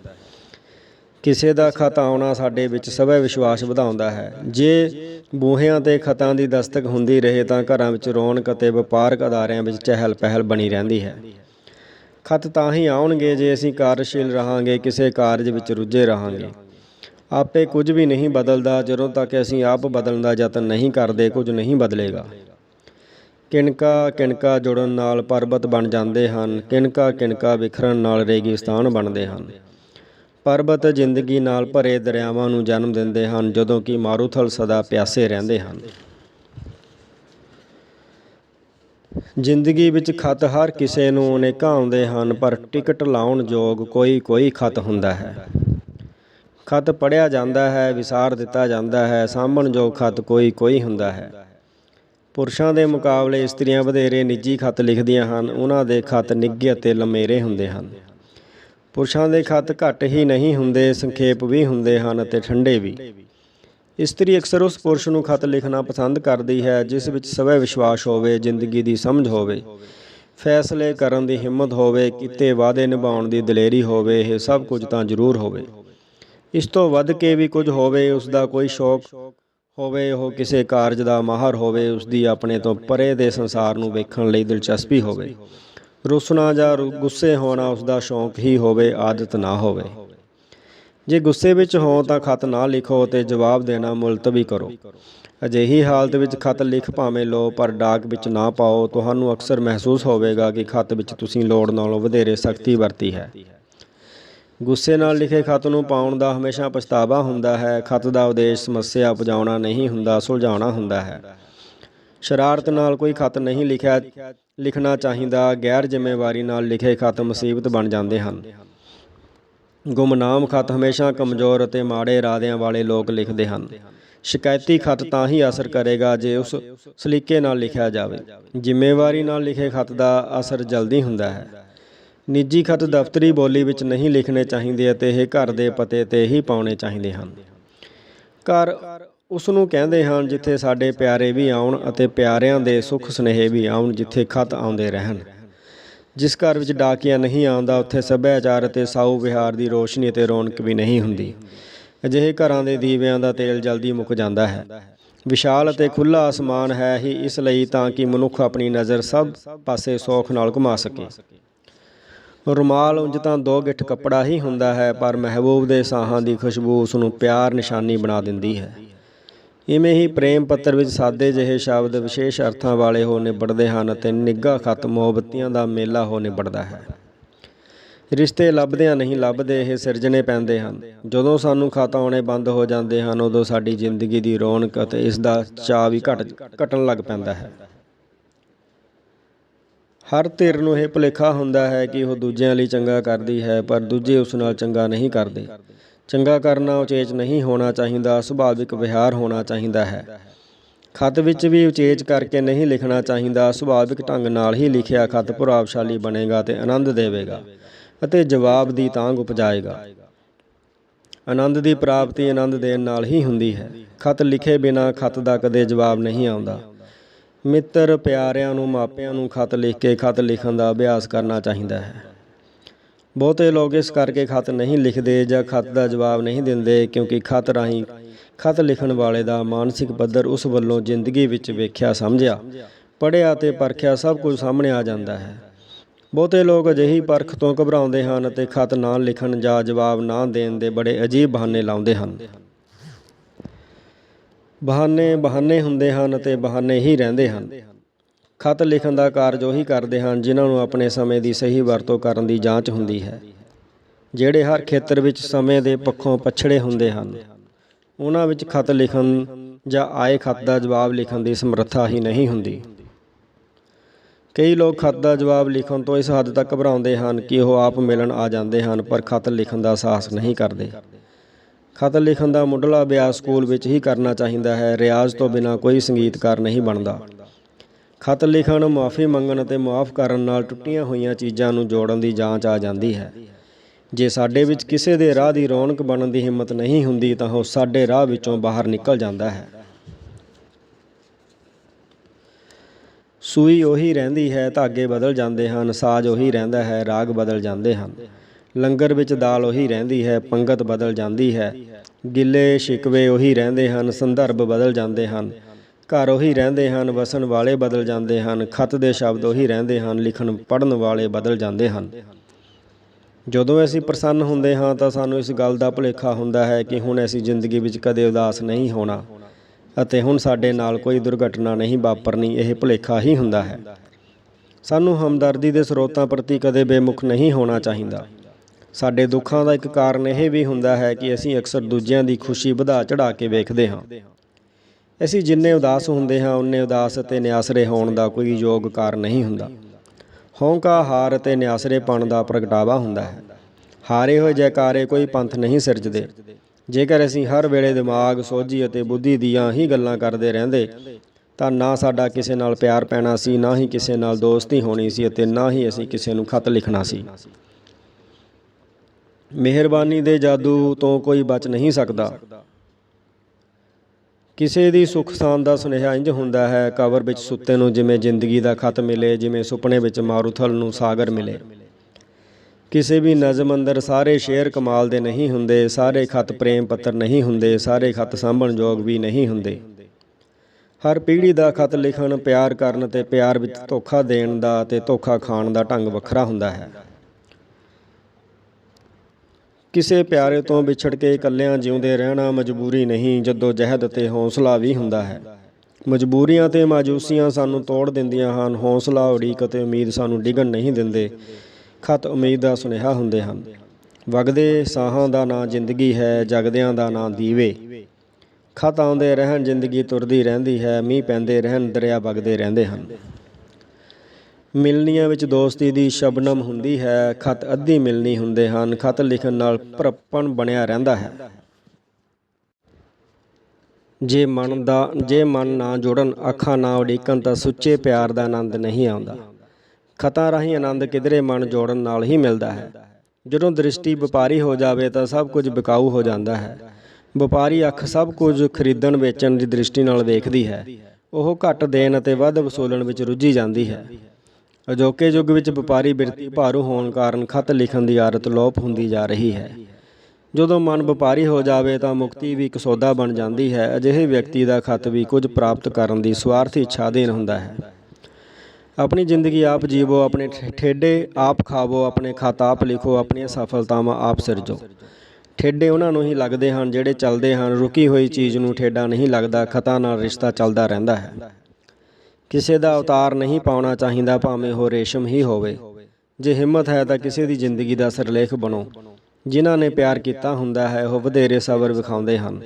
ਕਿਸੇ ਦਾ ਖਤ ਆਉਣਾ ਸਾਡੇ ਵਿੱਚ ਸਵੈ ਵਿਸ਼ਵਾਸ ਵਧਾਉਂਦਾ ਹੈ। ਜੇ ਬੂਹਿਆਂ ਤੇ ਖਤਾਂ ਦੀ ਦਸਤਕ ਹੁੰਦੀ ਰਹੇ ਤਾਂ ਘਰਾਂ ਵਿੱਚ ਰੌਣਕ ਅਤੇ ਵਪਾਰਕ ਅਦਾਰਿਆਂ ਵਿੱਚ ਚਹਿਲ ਪਹਿਲ ਬਣੀ ਰਹਿੰਦੀ ਹੈ। ਖਤ ਤਾਂ ਹੀ ਆਉਣਗੇ ਜੇ ਅਸੀਂ ਕਾਰਜਸ਼ੀਲ ਰਹਾਂਗੇ, ਕਿਸੇ ਕਾਰਜ ਵਿੱਚ ਰੁੱਝੇ ਰਹਾਂਗੇ। ਆਪੇ ਕੁਝ ਵੀ ਨਹੀਂ ਬਦਲਦਾ, ਜਦੋਂ ਤੱਕ ਅਸੀਂ ਆਪ ਬਦਲਣ ਦਾ ਯਤਨ ਨਹੀਂ ਕਰਦੇ, ਕੁਝ ਨਹੀਂ ਬਦਲੇਗਾ। ਕਿਣਕਾ ਕਿਣਕਾ ਜੁੜਨ ਨਾਲ ਪਰਬਤ ਬਣ ਜਾਂਦੇ ਹਨ, ਕਿਣਕਾ ਕਿਣਕਾ ਵਿਖਰਨ ਨਾਲ ਰੇਗਿਸਤਾਨ ਬਣਦੇ ਹਨ। ਪਰਬਤ ਜ਼ਿੰਦਗੀ ਨਾਲ ਭਰੇ ਦਰਿਆਵਾਂ ਨੂੰ ਜਨਮ ਦਿੰਦੇ ਹਨ, ਜਦੋਂ ਕਿ ਮਾਰੂਥਲ ਸਦਾ ਪਿਆਸੇ ਰਹਿੰਦੇ ਹਨ। ਜ਼ਿੰਦਗੀ ਵਿੱਚ ਖਤ ਹਰ ਕਿਸੇ ਨੂੰ ਅਨੇਕਾਂ ਆਉਂਦੇ ਹਨ, ਪਰ ਟਿਕਟ ਲਾਉਣ ਯੋਗ ਕੋਈ ਕੋਈ ਖਤ ਹੁੰਦਾ ਹੈ। ਖਤ ਪੜਿਆ ਜਾਂਦਾ ਹੈ, ਵਿਸਾਰ ਦਿੱਤਾ ਜਾਂਦਾ ਹੈ, ਸਾਂਭਣ ਜੋ ਖਤ ਕੋਈ ਕੋਈ ਹੁੰਦਾ ਹੈ। ਪੁਰਸ਼ਾਂ ਦੇ ਮੁਕਾਬਲੇ ਇਸਤਰੀਆਂ ਵਧੇਰੇ ਨਿੱਜੀ ਖਤ ਲਿਖਦੀਆਂ ਹਨ, ਉਹਨਾਂ ਦੇ ਖਤ ਨਿੱਘੇ ਅਤੇ ਲੰਮੇਰੇ ਹੁੰਦੇ ਹਨ। ਪੁਰਸ਼ਾਂ ਦੇ ਖਤ ਘੱਟ ਹੀ ਨਹੀਂ ਹੁੰਦੇ, ਸੰਖੇਪ ਵੀ ਹੁੰਦੇ ਹਨ ਅਤੇ ਠੰਡੇ ਵੀ। ਇਸਤਰੀ ਅਕਸਰ ਉਸ ਪੁਰਸ਼ ਨੂੰ ਖਤ ਲਿਖਣਾ ਪਸੰਦ ਕਰਦੀ ਹੈ, ਜਿਸ ਵਿੱਚ ਸਵੈ ਵਿਸ਼ਵਾਸ ਹੋਵੇ, ਜ਼ਿੰਦਗੀ ਦੀ ਸਮਝ ਹੋਵੇ, ਫੈਸਲੇ ਕਰਨ ਦੀ ਹਿੰਮਤ ਹੋਵੇ, ਕੀਤੇ ਵਾਅਦੇ ਨਿਭਾਉਣ ਦੀ ਦਲੇਰੀ ਹੋਵੇ, ਇਹ ਸਭ ਕੁਝ ਤਾਂ ਜ਼ਰੂਰ ਹੋਵੇ। ਇਸ ਤੋਂ ਵੱਧ ਕੇ ਵੀ ਕੁਝ ਹੋਵੇ, ਉਸ ਦਾ ਕੋਈ ਸ਼ੌਕ ਹੋਵੇ, ਉਹ ਕਿਸੇ ਕਾਰਜ ਦਾ ਮਾਹਰ ਹੋਵੇ, ਉਸ ਦੀ ਆਪਣੇ ਤੋਂ ਪਰੇ ਦੇ ਸੰਸਾਰ ਨੂੰ ਵੇਖਣ ਲਈ ਦਿਲਚਸਪੀ ਹੋਵੇ। ਰੁੱਸਣਾ ਜਾਂ ਰੁ- ਗੁੱਸੇ ਹੋਣਾ ਉਸ ਦਾ ਸ਼ੌਂਕ ਹੀ ਹੋਵੇ, ਆਦਤ ਨਾ ਹੋਵੇ। ਜੇ ਗੁੱਸੇ ਵਿੱਚ ਹੋ ਤਾਂ ਖਤ ਨਾ ਲਿਖੋ ਤੇ ਜਵਾਬ ਦੇਣਾ ਮੁਲਤਵੀ ਕਰੋ। ਅਜਿਹੀ ਹਾਲਤ ਵਿੱਚ ਖਤ ਲਿਖ ਭਾਵੇਂ ਲਓ, ਪਰ ਡਾਕ ਵਿੱਚ ਨਾ ਪਾਓ, ਤੁਹਾਨੂੰ ਅਕਸਰ ਮਹਿਸੂਸ ਹੋਵੇਗਾ ਕਿ ਖਤ ਵਿੱਚ ਤੁਸੀਂ ਲੋੜ ਨਾਲੋਂ ਵਧੇਰੇ ਸਖਤੀ ਵਰਤੀ ਹੈ। ਗੁੱਸੇ ਨਾਲ ਲਿਖੇ ਖਤ ਨੂੰ ਪਾਉਣ ਦਾ ਹਮੇਸ਼ਾ ਪਛਤਾਵਾ ਹੁੰਦਾ ਹੈ। ਖਤ ਦਾ ਉਦੇਸ਼ ਸਮੱਸਿਆ ਉਪਜਾਉਣਾ ਨਹੀਂ ਹੁੰਦਾ, ਸੁਲਝਾਉਣਾ ਹੁੰਦਾ ਹੈ। ਸ਼ਰਾਰਤ ਨਾਲ ਕੋਈ ਖਤ ਨਹੀਂ ਲਿਖਿਆ, ਲਿਖਣਾ ਚਾਹੀਦਾ, ਗੈਰ ਜ਼ਿੰਮੇਵਾਰੀ ਨਾਲ ਲਿਖੇ ਖਤ ਮੁਸੀਬਤ ਬਣ ਜਾਂਦੇ ਹਨ। ਗੁੰਮਨਾਮ ਖਤ ਹਮੇਸ਼ਾ ਕਮਜ਼ੋਰ ਅਤੇ ਮਾੜੇ ਇਰਾਦਿਆਂ ਵਾਲੇ ਲੋਕ ਲਿਖਦੇ ਹਨ। ਸ਼ਿਕਾਇਤੀ ਖਤ ਤਾਂ ਹੀ ਅਸਰ ਕਰੇਗਾ ਜੇ ਉਸ ਸਲੀਕੇ ਨਾਲ ਲਿਖਿਆ ਜਾਵੇ। ਜ਼ਿੰਮੇਵਾਰੀ ਨਾਲ ਲਿਖੇ ਖਤ ਦਾ ਅਸਰ ਜਲਦੀ ਹੁੰਦਾ ਹੈ। ਨਿੱਜੀ ਖਤ ਦਫ਼ਤਰੀ ਬੋਲੀ ਵਿੱਚ ਨਹੀਂ ਲਿਖਣੇ ਚਾਹੀਦੇ ਅਤੇ ਇਹ ਘਰ ਦੇ ਪਤੇ ਤੇ ਹੀ ਪਾਉਣੇ ਚਾਹੀਦੇ ਹਨ। ਘਰ ਉਸ ਨੂੰ ਕਹਿੰਦੇ ਹਨ ਜਿੱਥੇ ਸਾਡੇ ਪਿਆਰੇ ਵੀ ਆਉਣ ਅਤੇ ਪਿਆਰਿਆਂ ਦੇ ਸੁੱਖ ਸੁਨੇਹੇ ਵੀ ਆਉਣ ਜਿੱਥੇ ਖਤ ਆਉਂਦੇ ਰਹਿਣ। ਜਿਸ ਘਰ ਵਿੱਚ ਡਾਕੀਆਂ ਨਹੀਂ ਆਉਂਦਾ, ਉੱਥੇ ਸੱਭਿਆਚਾਰ ਅਤੇ ਸਾਊ ਵਿਹਾਰ ਦੀ ਰੋਸ਼ਨੀ ਅਤੇ ਰੌਣਕ ਵੀ ਨਹੀਂ ਹੁੰਦੀ। ਅਜਿਹੇ ਘਰਾਂ ਦੇ ਦੀਵਿਆਂ ਦਾ ਤੇਲ ਜਲਦੀ ਮੁੱਕ ਜਾਂਦਾ ਹੈ। ਵਿਸ਼ਾਲ ਅਤੇ ਖੁੱਲਾ ਅਸਮਾਨ ਹੈ ਹੀ ਇਸ ਲਈ ਤਾਂ ਕਿ ਮਨੁੱਖ ਆਪਣੀ ਨਜ਼ਰ ਸਭ ਪਾਸੇ ਸੌਖ ਨਾਲ ਘੁਮਾ ਸਕੇ। ਰੁਮਾਲ ਉਂਝ ਤਾਂ ਦੋ ਗਿੱਠ ਕੱਪੜਾ ਹੀ ਹੁੰਦਾ ਹੈ, ਪਰ ਮਹਿਬੂਬ ਦੇ ਸਾਹਾਂ ਦੀ ਖੁਸ਼ਬੂ ਉਸ ਨੂੰ ਪਿਆਰ ਨਿਸ਼ਾਨੀ ਬਣਾ ਦਿੰਦੀ ਹੈ। ਇਵੇਂ ਹੀ ਪ੍ਰੇਮ ਪੱਤਰ ਵਿੱਚ ਸਾਦੇ ਜਿਹੇ ਸ਼ਬਦ ਵਿਸ਼ੇਸ਼ ਅਰਥਾਂ ਵਾਲੇ ਹੋ ਨਿਬੜਦੇ ਹਨ ਅਤੇ ਨਿੱਘਾ ਖਤ ਮੁਹੱਬਤੀਆਂ ਦਾ ਮੇਲਾ ਹੋ ਨਿਬੜਦਾ ਹੈ। ਰਿਸ਼ਤੇ ਲੱਭਦਿਆਂ ਨਹੀਂ ਲੱਭਦੇ ਇਹ ਸਿਰਜਣੇ ਪੈਂਦੇ ਹਨ। ਜਦੋਂ ਸਾਨੂੰ ਖਤ ਆਉਣੇ ਬੰਦ ਹੋ ਜਾਂਦੇ ਹਨ, ਉਦੋਂ ਸਾਡੀ ਜ਼ਿੰਦਗੀ ਦੀ ਰੌਣਕ ਅਤੇ ਇਸ ਦਾ ਚਾਅ ਵੀ ਘਟ ਘਟਣ ਲੱਗ ਪੈਂਦਾ ਹੈ। ਹਰ ਧਿਰ ਨੂੰ ਇਹ ਭੁਲੇਖਾ ਹੁੰਦਾ ਹੈ ਕਿ ਉਹ ਦੂਜਿਆਂ ਲਈ ਚੰਗਾ ਕਰਦੀ ਹੈ, ਪਰ ਦੂਜੇ ਉਸ ਨਾਲ ਚੰਗਾ ਨਹੀਂ ਕਰਦੇ। ਚੰਗਾ ਕਰਨਾ ਉਚੇਚ ਨਹੀਂ ਹੋਣਾ ਚਾਹੀਦਾ, ਸੁਭਾਵਿਕ ਵਿਹਾਰ ਹੋਣਾ ਚਾਹੀਦਾ ਹੈ। ਖਤ ਵਿੱਚ ਵੀ ਉਚੇਚ ਕਰਕੇ ਨਹੀਂ ਲਿਖਣਾ ਚਾਹੀਦਾ, ਸੁਭਾਵਿਕ ਢੰਗ ਨਾਲ ਹੀ ਲਿਖਿਆ ਖਤ ਪ੍ਰਭਾਵਸ਼ਾਲੀ ਬਣੇਗਾ ਤੇ ਆਨੰਦ ਦੇਵੇਗਾ ਅਤੇ ਜਵਾਬ ਦੀ ਤਾਂਗ ਉਪਜਾਏਗਾ। ਆਨੰਦ ਦੀ ਪ੍ਰਾਪਤੀ ਆਨੰਦ ਦੇਣ ਨਾਲ ਹੀ ਹੁੰਦੀ ਹੈ। ਖਤ ਲਿਖੇ ਬਿਨਾ ਖਤ ਦਾ ਕਦੇ ਜਵਾਬ ਨਹੀਂ ਆਉਂਦਾ। ਮਿੱਤਰ ਪਿਆਰਿਆਂ ਨੂੰ, ਮਾਪਿਆਂ ਨੂੰ ਖਤ ਲਿਖ ਕੇ ਖਤ ਲਿਖਣ ਦਾ ਅਭਿਆਸ ਕਰਨਾ ਚਾਹੀਦਾ ਹੈ। ਬਹੁਤੇ ਲੋਕ ਇਸ ਕਰਕੇ ਖਤ ਨਹੀਂ ਲਿਖਦੇ ਜਾਂ ਖਤ ਦਾ ਜਵਾਬ ਨਹੀਂ ਦਿੰਦੇ ਕਿਉਂਕਿ ਖਤ ਰਾਹੀਂ ਖਤ ਲਿਖਣ ਵਾਲੇ ਦਾ ਮਾਨਸਿਕ ਪੱਧਰ ਉਸ ਵੱਲੋਂ ਜ਼ਿੰਦਗੀ ਵਿੱਚ ਵੇਖਿਆ, ਸਮਝਿਆ, ਪੜ੍ਹਿਆ ਤੇ ਪਰਖਿਆ ਸਭ ਕੁਝ ਸਾਹਮਣੇ ਆ ਜਾਂਦਾ ਹੈ। ਬਹੁਤੇ ਲੋਕ ਅਜਿਹੀ ਪਰਖ ਤੋਂ ਘਬਰਾਉਂਦੇ ਹਨ ਅਤੇ ਖਤ ਨਾ ਲਿਖਣ ਜਾਂ ਜਵਾਬ ਨਾ ਦੇਣ ਦੇ ਬੜੇ ਅਜੀਬ ਬਹਾਨੇ ਲਾਉਂਦੇ ਹਨ। ਬਹਾਨੇ ਬਹਾਨੇ ਹੁੰਦੇ ਹਨ ਅਤੇ ਬਹਾਨੇ ਹੀ ਰਹਿੰਦੇ ਹਨ। ਖਤ ਲਿਖਣ ਦਾ ਕਾਰਜ ਉਹੀ ਕਰਦੇ ਹਨ ਜਿਨ੍ਹਾਂ ਨੂੰ ਆਪਣੇ ਸਮੇਂ ਦੀ ਸਹੀ ਵਰਤੋਂ ਕਰਨ ਦੀ ਜਾਂਚ ਹੁੰਦੀ ਹੈ। ਜਿਹੜੇ ਹਰ ਖੇਤਰ ਵਿੱਚ ਸਮੇਂ ਦੇ ਪੱਖੋਂ ਪਛੜੇ ਹੁੰਦੇ ਹਨ, ਉਹਨਾਂ ਵਿੱਚ ਖਤ ਲਿਖਣ ਜਾਂ ਆਏ ਖਤ ਦਾ ਜਵਾਬ ਲਿਖਣ ਦੀ ਸਮਰੱਥਾ ਹੀ ਨਹੀਂ ਹੁੰਦੀ। ਕਈ ਲੋਕ ਖਤ ਦਾ ਜਵਾਬ ਲਿਖਣ ਤੋਂ ਇਸ ਹੱਦ ਤੱਕ ਘਬਰਾਉਂਦੇ ਹਨ ਕਿ ਉਹ ਆਪ ਮਿਲਣ ਆ ਜਾਂਦੇ ਹਨ ਪਰ ਖਤ ਲਿਖਣ ਦਾ ਸਾਹਸ ਨਹੀਂ ਕਰਦੇ। ਖਤ ਲਿਖਣ ਦਾ ਮੁੱਢਲਾ ਅਭਿਆਸ ਸਕੂਲ ਵਿੱਚ ਹੀ ਕਰਨਾ ਚਾਹੀਦਾ ਹੈ। ਰਿਆਜ਼ ਤੋਂ ਬਿਨਾਂ ਕੋਈ ਸੰਗੀਤਕਾਰ ਨਹੀਂ ਬਣਦਾ। ਖਤ ਲਿਖਣ ਮੁਆਫੀ ਮੰਗਣ ਅਤੇ ਮਾਫ ਕਰਨ ਨਾਲ ਟੁੱਟੀਆਂ ਹੋਈਆਂ ਚੀਜ਼ਾਂ ਨੂੰ ਜੋੜਨ ਦੀ ਜਾਂਚ ਆ ਜਾਂਦੀ ਹੈ। ਜੇ ਸਾਡੇ ਵਿੱਚ ਕਿਸੇ ਦੇ ਰਾਹ ਦੀ ਰੌਣਕ ਬਣਨ ਦੀ ਹਿੰਮਤ ਨਹੀਂ ਹੁੰਦੀ, ਤਾਂ ਉਹ ਸਾਡੇ ਰਾਹ ਵਿੱਚੋਂ ਬਾਹਰ ਨਿਕਲ ਜਾਂਦਾ ਹੈ। ਸੂਈ ਉਹੀ ਰਹਿੰਦੀ ਹੈ, ਧਾਗੇ ਬਦਲ ਜਾਂਦੇ ਹਨ, ਸਾਜ਼ ਉਹੀ ਰਹਿੰਦਾ ਹੈ, ਰਾਗ ਬਦਲ ਜਾਂਦੇ ਹਨ। ਲੰਗਰ ਵਿੱਚ ਦਾਲ ਉਹੀ ਰਹਿੰਦੀ ਹੈ, ਪੰਗਤ ਬਦਲ ਜਾਂਦੀ ਹੈ। ਗਿੱਲੇ ਸ਼ਿਕਵੇ ਉਹੀ ਰਹਿੰਦੇ ਹਨ, ਸੰਦਰਭ ਬਦਲ ਜਾਂਦੇ ਹਨ। ਘਰ ਉਹੀ ਰਹਿੰਦੇ ਹਨ, ਵਸਣ ਵਾਲੇ ਬਦਲ ਜਾਂਦੇ ਹਨ, ਖਤ ਦੇ ਸ਼ਬਦ ਉਹੀ ਰਹਿੰਦੇ ਹਨ, ਲਿਖਣ ਪੜਨ ਵਾਲੇ ਬਦਲ ਜਾਂਦੇ ਹਨ। ਜਦੋਂ ਅਸੀਂ ਪ੍ਰਸੰਨ ਹੁੰਦੇ ਹਾਂ, ਤਾਂ ਸਾਨੂੰ ਇਸ ਗੱਲ ਦਾ ਭੁਲੇਖਾ ਹੁੰਦਾ ਹੈ ਕਿ ਹੁਣ ਅਸੀਂ ਜ਼ਿੰਦਗੀ ਵਿੱਚ ਕਦੇ ਉਦਾਸ ਨਹੀਂ ਹੋਣਾ ਅਤੇ ਹੁਣ ਸਾਡੇ ਨਾਲ ਕੋਈ ਦੁਰਘਟਨਾ ਨਹੀਂ ਵਾਪਰਨੀ, ਇਹ ਭੁਲੇਖਾ ਹੀ ਹੁੰਦਾ ਹੈ। ਸਾਨੂੰ ਹਮਦਰਦੀ ਦੇ ਸਰੋਤਾਂ ਪ੍ਰਤੀ ਕਦੇ ਬੇਮੁਖ ਨਹੀਂ ਹੋਣਾ ਚਾਹੀਦਾ। ਸਾਡੇ ਦੁੱਖਾਂ ਦਾ ਇੱਕ ਕਾਰਨ ਇਹ ਵੀ ਹੁੰਦਾ ਹੈ ਕਿ ਅਸੀਂ ਅਕਸਰ ਦੂਜਿਆਂ ਦੀ ਖੁਸ਼ੀ ਵਧਾ ਚੜਾ ਕੇ ਵੇਖਦੇ ਹਾਂ। ਅਸੀਂ ਜਿੰਨੇ ਉਦਾਸ ਹੁੰਦੇ ਹਾਂ, ਉਨੇ ਉਦਾਸ ਅਤੇ ਨਿਆਸਰੇ ਹੋਣ ਦਾ ਕੋਈ ਯੋਗ ਕਾਰ ਨਹੀਂ ਹੁੰਦਾ। ਹੌਂਕਾ ਹਾਰ ਅਤੇ ਨਿਆਸਰੇਪਣ ਦਾ ਪ੍ਰਗਟਾਵਾ ਹੁੰਦਾ ਹੈ। ਹਾਰੇ ਹੋਏ ਜੈਕਾਰੇ ਕੋਈ ਪੰਥ ਨਹੀਂ ਸਿਰਜਦੇ। ਜੇਕਰ ਅਸੀਂ ਹਰ ਵੇਲੇ ਦਿਮਾਗ, ਸੋਝੀ ਅਤੇ ਬੁੱਧੀ ਦੀਆਂ ਹੀ ਗੱਲਾਂ ਕਰਦੇ ਰਹਿੰਦੇ, ਤਾਂ ਨਾ ਸਾਡਾ ਕਿਸੇ ਨਾਲ ਪਿਆਰ ਪੈਣਾ ਸੀ, ਨਾ ਹੀ ਕਿਸੇ ਨਾਲ ਦੋਸਤੀ ਹੋਣੀ ਸੀ ਅਤੇ ਨਾ ਹੀ ਅਸੀਂ ਕਿਸੇ ਨੂੰ ਖਤ ਲਿਖਣਾ ਸੀ। ਮਿਹਰਬਾਨੀ ਦੇ ਜਾਦੂ ਤੋਂ ਕੋਈ ਬਚ ਨਹੀਂ ਸਕਦਾ। ਕਿਸੇ ਦੀ ਸੁੱਖ ਸਾਂਦ ਦਾ ਸੁਨੇਹਾ ਇੰਜ ਹੁੰਦਾ ਹੈ, ਕਬਰ ਵਿੱਚ ਸੁੱਤੇ ਨੂੰ ਜਿਵੇਂ ਜ਼ਿੰਦਗੀ ਦਾ ਖਤ ਮਿਲੇ, ਜਿਵੇਂ ਸੁਪਨੇ ਵਿੱਚ ਮਾਰੂਥਲ ਨੂੰ ਸਾਗਰ ਮਿਲੇ। ਕਿਸੇ ਵੀ ਨਜ਼ਮ ਅੰਦਰ ਸਾਰੇ ਸ਼ੇਰ ਕਮਾਲ ਦੇ ਨਹੀਂ ਹੁੰਦੇ, ਸਾਰੇ ਖਤ ਪ੍ਰੇਮ ਪੱਤਰ ਨਹੀਂ ਹੁੰਦੇ, ਸਾਰੇ ਖਤ ਸਾਂਭਣ ਯੋਗ ਵੀ ਨਹੀਂ ਹੁੰਦੇ। ਹਰ ਪੀੜ੍ਹੀ ਦਾ ਖਤ ਲਿਖਣ, ਪਿਆਰ ਕਰਨ ਤੇ ਪਿਆਰ ਵਿੱਚ ਧੋਖਾ ਦੇਣ ਦਾ ਤੇ ਧੋਖਾ ਖਾਣ ਦਾ ਢੰਗ ਵੱਖਰਾ ਹੁੰਦਾ ਹੈ। ਕਿਸੇ ਪਿਆਰੇ ਤੋਂ ਵਿਛੜ ਕੇ ਇਕੱਲਿਆਂ ਜਿਉਂਦੇ ਰਹਿਣਾ ਮਜਬੂਰੀ ਨਹੀਂ, ਜਦੋਂ ਜਹਿਦ ਅਤੇ ਹੌਸਲਾ ਵੀ ਹੁੰਦਾ ਹੈ। ਮਜਬੂਰੀਆਂ ਤੇ ਮਾਜੂਸੀਆਂ ਸਾਨੂੰ ਤੋੜ ਦਿੰਦੀਆਂ ਹਨ, ਹੌਸਲਾ, ਉਡੀਕ ਅਤੇ ਉਮੀਦ ਸਾਨੂੰ ਡਿਗਣ ਨਹੀਂ ਦਿੰਦੇ। ਖਤ, ਉਮੀਦ ਦਾ ਸੁਨੇਹਾ ਹੁੰਦੇ ਹਨ। ਵਗਦੇ ਸਾਹਾਂ ਦਾ ਨਾਂ ਜ਼ਿੰਦਗੀ ਹੈ, ਜਗਦਿਆਂ ਦਾ ਨਾਂ ਦੀਵੇ। ਖਤ ਆਉਂਦੇ ਰਹਿਣ, ਜ਼ਿੰਦਗੀ ਤੁਰਦੀ ਰਹਿੰਦੀ ਹੈ, ਮੀਂਹ ਪੈਂਦੇ ਰਹਿਣ, ਦਰਿਆ ਵਗਦੇ ਰਹਿੰਦੇ ਹਨ। ਮਿਲਨੀਆਂ ਵਿੱਚ ਦੋਸਤੀ ਦੀ ਸ਼ਬਨਮ ਹੁੰਦੀ ਹੈ, ਖਤ ਅੱਧੀ ਮਿਲਨੀ ਹੁੰਦੇ ਹਨ, ਖਤ ਲਿਖਣ ਨਾਲ ਭਰਪਣ ਬਣਿਆ ਰਹਿੰਦਾ ਹੈ। ਜੇ ਮਨ ਦਾ, ਜੇ ਮਨ ਨਾ ਜੋੜਨ, ਅੱਖਾਂ ਨਾ ਉਡੀਕਣ ਤਾਂ ਸੁੱਚੇ ਪਿਆਰ ਦਾ ਆਨੰਦ ਨਹੀਂ ਆਉਂਦਾ। ਖਤਾਂ ਰਾਹੀਂ ਆਨੰਦ ਕਿਧਰੇ ਮਨ ਜੋੜਨ ਨਾਲ ਹੀ ਮਿਲਦਾ ਹੈ। ਜਦੋਂ ਦ੍ਰਿਸ਼ਟੀ ਵਪਾਰੀ ਹੋ ਜਾਵੇ ਤਾਂ ਸਭ ਕੁਝ ਵਿਕਾਊ ਹੋ ਜਾਂਦਾ ਹੈ। ਵਪਾਰੀ ਅੱਖ ਸਭ ਕੁਝ ਖਰੀਦਣ, ਵੇਚਣ ਦੀ ਦ੍ਰਿਸ਼ਟੀ ਨਾਲ ਵੇਖਦੀ ਹੈ। ਉਹ ਘੱਟ ਦੇਣ ਅਤੇ ਵੱਧ ਵਸੂਲਣ ਵਿੱਚ ਰੁੱਝੀ ਜਾਂਦੀ ਹੈ। ਅਜੋਕੇ ਯੁੱਗ ਵਿੱਚ ਵਪਾਰੀ ਬਿਰਤੀ ਭਾਰੂ ਹੋਣ ਕਾਰਨ ਖਤ ਲਿਖਣ ਦੀ ਆਦਤ ਲੋਪ ਹੁੰਦੀ ਜਾ ਰਹੀ ਹੈ। ਜਦੋਂ ਮਨ ਵਪਾਰੀ ਹੋ ਜਾਵੇ ਤਾਂ ਮੁਕਤੀ ਵੀ ਇੱਕ ਸੌਦਾ ਬਣ ਜਾਂਦੀ ਹੈ। ਅਜਿਹੇ ਵਿਅਕਤੀ ਦਾ ਖਤ ਵੀ ਕੁਝ ਪ੍ਰਾਪਤ ਕਰਨ ਦੀ ਸਵਾਰਥੀ ਇੱਛਾ ਦੇਨ ਹੁੰਦਾ ਹੈ। ਆਪਣੀ ਜ਼ਿੰਦਗੀ ਆਪ ਜੀਵੋ, ਆਪਣੇ ਠੇ- ਠੇਡੇ ਆਪ ਖਾਵੋ, ਆਪਣੇ ਖਤ ਆਪ ਲਿਖੋ, ਆਪਣੀਆਂ ਸਫਲਤਾਵਾਂ ਆਪ ਸਿਰਜੋ। ਠੇਡੇ ਉਹਨਾਂ ਨੂੰ ਹੀ ਲੱਗਦੇ ਹਨ ਜਿਹੜੇ ਚੱਲਦੇ ਹਨ। ਰੁਕੀ ਹੋਈ ਚੀਜ਼ ਨੂੰ ਠੇਡਾ ਨਹੀਂ ਲੱਗਦਾ, ਖਤਾ ਨਾਲ ਰਿਸ਼ਤਾ ਚੱਲਦਾ ਰਹਿੰਦਾ ਹੈ। ਕਿਸੇ ਦਾ ਅਵਤਾਰ ਨਹੀਂ ਪਾਉਣਾ ਚਾਹੀਦਾ, ਭਾਵੇਂ ਉਹ ਰੇਸ਼ਮ ਹੀ ਹੋਵੇ। ਜੇ ਹਿੰਮਤ ਹੈ ਤਾਂ ਕਿਸੇ ਦੀ ਜ਼ਿੰਦਗੀ ਦਾ ਸਿਰਲੇਖ ਬਣੋ। ਜਿਨ੍ਹਾਂ ਨੇ ਪਿਆਰ ਕੀਤਾ ਹੁੰਦਾ ਹੈ, ਉਹ ਵਧੇਰੇ ਸਬਰ ਵਿਖਾਉਂਦੇ ਹਨ।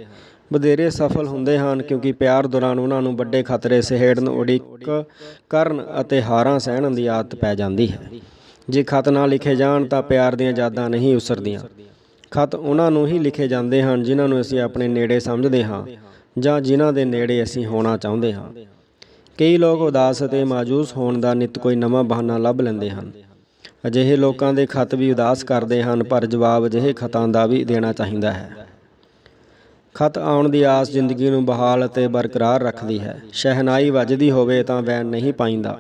ਵਧੇਰੇ ਸਫਲ ਹੁੰਦੇ ਹਨ ਕਿਉਂਕਿ ਪਿਆਰ ਦੌਰਾਨ ਉਹਨਾਂ ਨੂੰ ਵੱਡੇ ਖਤਰੇ ਸਹਿੜਨ ਉਡੀਕ ਕਰਨ ਅਤੇ ਹਾਰਾਂ ਸਹਿਣ ਦੀ ਆਦਤ ਪੈ ਜਾਂਦੀ ਹੈ। ਜੇ ਖਤ ਨਾ ਲਿਖੇ ਜਾਣ ਤਾਂ ਪਿਆਰ ਦੀਆਂ ਯਾਦਾਂ ਨਹੀਂ ਉਸਰਦੀਆਂ। ਖਤ ਉਹਨਾਂ ਨੂੰ ਹੀ ਲਿਖੇ ਜਾਂਦੇ ਹਨ ਜਿਨ੍ਹਾਂ ਨੂੰ ਅਸੀਂ ਆਪਣੇ ਨੇੜੇ ਸਮਝਦੇ ਹਾਂ ਜਾਂ ਜਿਨ੍ਹਾਂ ਦੇ ਨੇੜੇ ਅਸੀਂ ਹੋਣਾ ਚਾਹੁੰਦੇ ਹਾਂ। ਕਈ ਲੋਕ ਉਦਾਸ ਅਤੇ ਮਾਜੂਸ ਹੋਣ ਦਾ ਨਿਤ ਕੋਈ ਨਵਾਂ ਬਹਾਨਾ ਲੱਭ ਲੈਂਦੇ ਹਨ। ਅਜਿਹੇ ਲੋਕਾਂ ਦੇ ਖਤ ਵੀ ਉਦਾਸ ਕਰਦੇ ਹਨ, ਪਰ ਜਵਾਬ ਅਜਿਹੇ ਖਤਾਂ ਦਾ ਵੀ ਦੇਣਾ ਚਾਹੀਦਾ ਹੈ। ਖਤ ਆਉਣ ਦੀ ਆਸ ਜ਼ਿੰਦਗੀ ਨੂੰ ਬਹਾਲ ਅਤੇ ਬਰਕਰਾਰ ਰੱਖਦੀ ਹੈ। ਸ਼ਹਿਨਾਈ ਵੱਜਦੀ ਹੋਵੇ ਤਾਂ ਵੈਨ ਨਹੀਂ ਪਾਈਂਦਾ।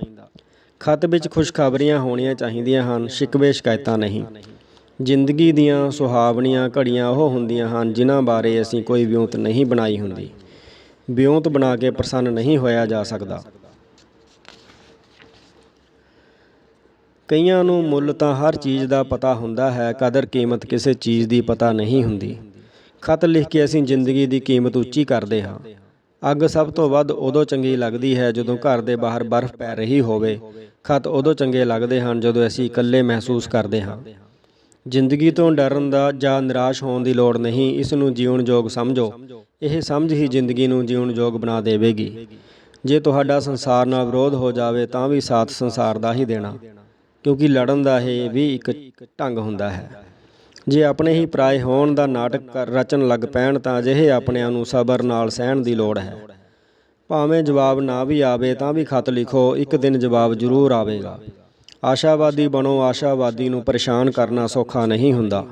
ਖਤ ਵਿੱਚ ਖੁਸ਼ਖਬਰੀਆਂ ਹੋਣੀਆਂ ਚਾਹੀਦੀਆਂ ਹਨ, ਸ਼ਿਕਵੇ ਸ਼ਿਕਾਇਤਾਂ ਨਹੀਂ। ਜ਼ਿੰਦਗੀ ਦੀਆਂ ਸੁਹਾਵਣੀਆਂ ਘੜੀਆਂ ਉਹ ਹੁੰਦੀਆਂ ਹਨ ਜਿਨ੍ਹਾਂ ਬਾਰੇ ਅਸੀਂ ਕੋਈ ਵਿਉਂਤ ਨਹੀਂ ਬਣਾਈ ਹੁੰਦੀ। ਬਿਉਂਤ ਬਣਾ ਕੇ ਪ੍ਰਸੰਨ ਨਹੀਂ ਹੋਇਆ ਜਾ ਸਕਦਾ। ਕਈਆਂ ਨੂੰ ਮੁੱਲ ਤਾਂ ਹਰ ਚੀਜ਼ ਦਾ ਪਤਾ ਹੁੰਦਾ ਹੈ, ਕਦਰ ਕੀਮਤ ਕਿਸੇ ਚੀਜ਼ ਦੀ ਪਤਾ ਨਹੀਂ ਹੁੰਦੀ। ਖਤ ਲਿਖ ਕੇ ਅਸੀਂ ਜ਼ਿੰਦਗੀ ਦੀ ਕੀਮਤ ਉੱਚੀ ਕਰਦੇ ਹਾਂ। ਅੱਗ ਸਭ ਤੋਂ ਵੱਧ ਉਦੋਂ ਚੰਗੀ ਲੱਗਦੀ ਹੈ ਜਦੋਂ ਘਰ ਦੇ ਬਾਹਰ ਬਰਫ਼ ਪੈ ਰਹੀ ਹੋਵੇ। ਖਤ ਉਦੋਂ ਚੰਗੇ ਲੱਗਦੇ ਹਨ ਜਦੋਂ ਅਸੀਂ ਇਕੱਲੇ ਮਹਿਸੂਸ ਕਰਦੇ ਹਾਂ। ਜ਼ਿੰਦਗੀ ਤੋਂ ਡਰਨ ਦਾ ਜਾਂ ਨਿਰਾਸ਼ ਹੋਣ ਦੀ ਲੋੜ ਨਹੀਂ, ਇਸ ਨੂੰ ਜੀਉਣ ਯੋਗ ਸਮਝੋ। ਇਹ ਸਮਝ ਹੀ ਜ਼ਿੰਦਗੀ ਨੂੰ ਜਿਉਣ ਯੋਗ ਬਣਾ ਦੇਵੇਗੀ। ਜੇ ਤੁਹਾਡਾ ਸੰਸਾਰ ਨਾਲ ਵਿਰੋਧ ਹੋ ਜਾਵੇ ਤਾਂ ਵੀ ਸਾਥ ਸੰਸਾਰ ਦਾ ਹੀ ਦੇਣਾ, ਕਿਉਂਕਿ ਲੜਨ ਦਾ ਇਹ ਵੀ ਇੱਕ ਢੰਗ ਹੁੰਦਾ ਹੈ। ਜੇ ਆਪਣੇ ਹੀ ਪਰਾਏ ਹੋਣ ਦਾ ਨਾਟਕ ਕਰ- ਰਚਣ ਲੱਗ ਪੈਣ ਤਾਂ ਅਜਿਹੇ ਆਪਣਿਆਂ ਨੂੰ ਸਬਰ ਨਾਲ ਸਹਿਣ ਦੀ ਲੋੜ ਹੈ। ਭਾਵੇਂ ਜਵਾਬ ਨਾ ਵੀ ਆਵੇ ਤਾਂ ਵੀ ਖਤ ਲਿਖੋ, ਇੱਕ ਦਿਨ ਜਵਾਬ ਜ਼ਰੂਰ ਆਵੇਗਾ। ਆਸ਼ਾਵਾਦੀ ਬਣੋ, ਆਸ਼ਾਵਾਦੀ ਨੂੰ ਪਰੇਸ਼ਾਨ ਕਰਨਾ ਸੌਖਾ ਨਹੀਂ ਹੁੰਦਾ।